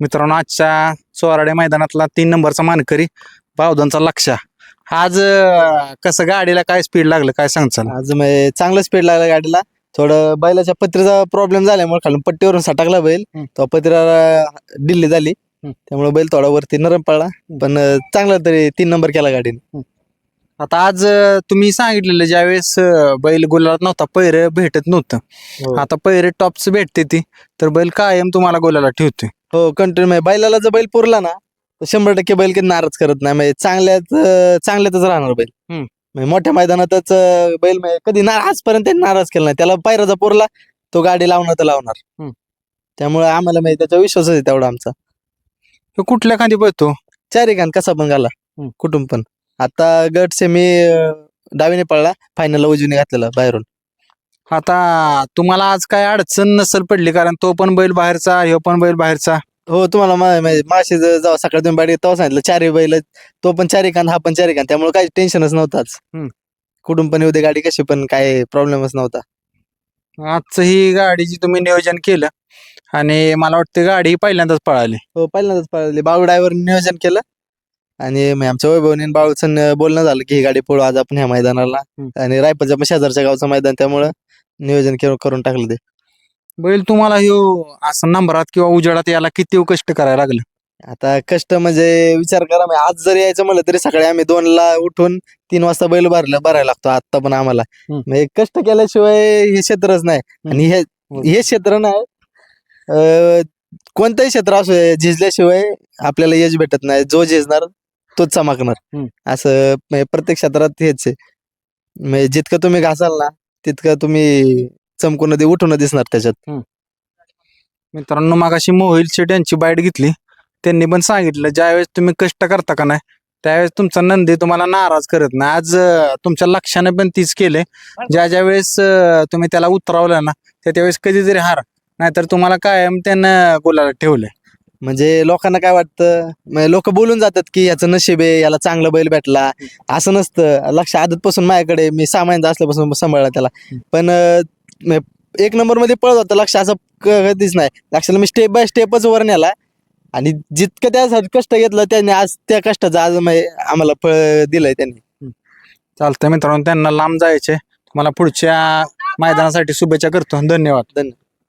मित्रांनो आजच्या सोराडे मैदानातला तीन नंबरचा मानकरी बावधनचा लक्ष आज कसं गाडीला काय स्पीड लागलं काय सांगचाल? आज म्हणजे चांगलं स्पीड लागला गाडीला. थोडं बैलाच्या पत्रीचा प्रॉब्लेम झाल्यामुळे खालून पट्टीवरून सटकला बैल. तो पत्रीला डिल्ली झाली. त्यामुळे बैल थोडा वरती नरम पडला. पण चांगला तरी तीन नंबर केला गाडीने. आता आज तुम्ही सांगितलेलं ज्यावेळेस बैल गुलालात नव्हता पैर भेटत नव्हतं. हो. आता पैरे टॉप्स भेटते ती. तर बैल कायम तुम्हाला गुलाला ठेवते हो कंटिन्यू म्हणजे बैलाला जर बैल पुरला ना तर शंभर टक्के बैल कधी नाराज करत नाही. म्हणजे चांगल्यात अं, चांगल्यातच राहणार बैल. हम्म. म्हणजे मोठ्या मैदानातच अं, बैल म्हणजे कधी ना आजपर्यंत त्यांनी नाराज केला नाही. त्याला पायराचा पुरला तो गाडी लावणार तर लावणार. हम्म. त्यामुळे आम्हाला म्हणजे त्याचा विश्वासच आहे तेवढा आमचा. तो कुठल्या खांदी पळतो? चारी कान कसा पण घाला हम्म. कुठून पण. आता गट सेमी डावीने पडला फायनलला उजवीने घातलेला बाहेरून. आता तुम्हाला आज काय अडचण नसेल पडली कारण तो पण बैल बाहेरचा ह्यो पण बैल बाहेरचा. हो तुम्हाला मा- म्हणजे माशी ज- जेव्हा सकाळी तुम्ही बाडी तेव्हा सांगितलं चारी बैल तो पण चारी कान हा पण चारी कान त्यामुळे काही टेन्शनच नव्हताच. हम्म. कुठून पण येऊ दे गाडी कशी पण काय प्रॉब्लेमच नव्हता. आजचं ही गाडीची तुम्ही नियोजन केलं आणि मला वाटतं गाडी ही पहिल्यांदाच पळाली. हो पहिल्यांदाच पळाली. बाळू ड्रायव्हर नियोजन केलं आणि मग आमच्या वैभवने बाळूचं बोलणं झालं की ही गाडी पळू आज आपण ह्या मैदानाला. हम्म. आणि रायपूरच्या पण शेजारच्या गावचं मैदान त्यामुळं नियोजन केलं- करून टाकलं ते. बैल तुम्हाला ह्यो असं नंबरात किंवा उजेडात याला किती कष्ट करायला लागलं? आता कष्ट म्हणजे विचार करा म्हणजे आज जर यायचं म्हणलं तरी सकाळी आम्ही दोनला उठून तीन वाजता बैल भरला भरायला लागतो आता पण आम्हाला. हम्म. म्हणजे कष्ट केल्याशिवाय हे क्षेत्रच नाही. आणि हे हे क्षेत्र नाही. अं, कोणतंही क्षेत्र असो हे झिजल्याशिवाय आपल्याला यश भेटत नाही. जो झिजणार तोच चमकणार. हम्म. असं म्हणजे प्रत्येक क्षेत्रात हेच आहे. म्हणजे जितकं तुम्ही घासाल ना तितकं तुम्ही चमकून दे उठून दिसणार त्याच्यात. मित्रांनो मागाशी मोहिल शेट यांची बाईट घेतली. त्यांनी पण सांगितलं ज्यावेळेस तुम्ही कष्ट करता का नाही त्यावेळेस तुमचा नंदी तुम्हाला नाराज करत नाही. आज अं, तुमच्या लक्षाने पण तीच केले. ज्या ज्या वेळेस अं, तुम्ही त्याला उतरवलं ना त्या त्यावेळेस कधीतरी हार नाहीतर तुम्हाला कायम त्यानं गुलाला ठेवलंय. म्हणजे लोकांना काय वाटतं? लोक बोलून जातात की याचं नशीब आहे याला चांगला बैल भेटला. असं नसतं. लक्ष आदतपासून माझ्याकडे मी सामान्य असल्यापासून सांभाळला त्याला. पण अं, म्हणजे एक नंबरमध्ये पळत होता. लक्ष असं कधीच नाही. लक्षाला मी स्टेप बाय स्टेपच वर नेला. आणि जितकं त्यासाठी कष्ट घेतलं त्याने आज त्या कष्टाचं आज आम्हाला फळ दिलंय त्यांनी. चालतंय मित्रांनो त्यांना लांब जायचे तुम्हाला पुढच्या मैदानासाठी शुभेच्छा करतो. धन्यवाद. धन्यवाद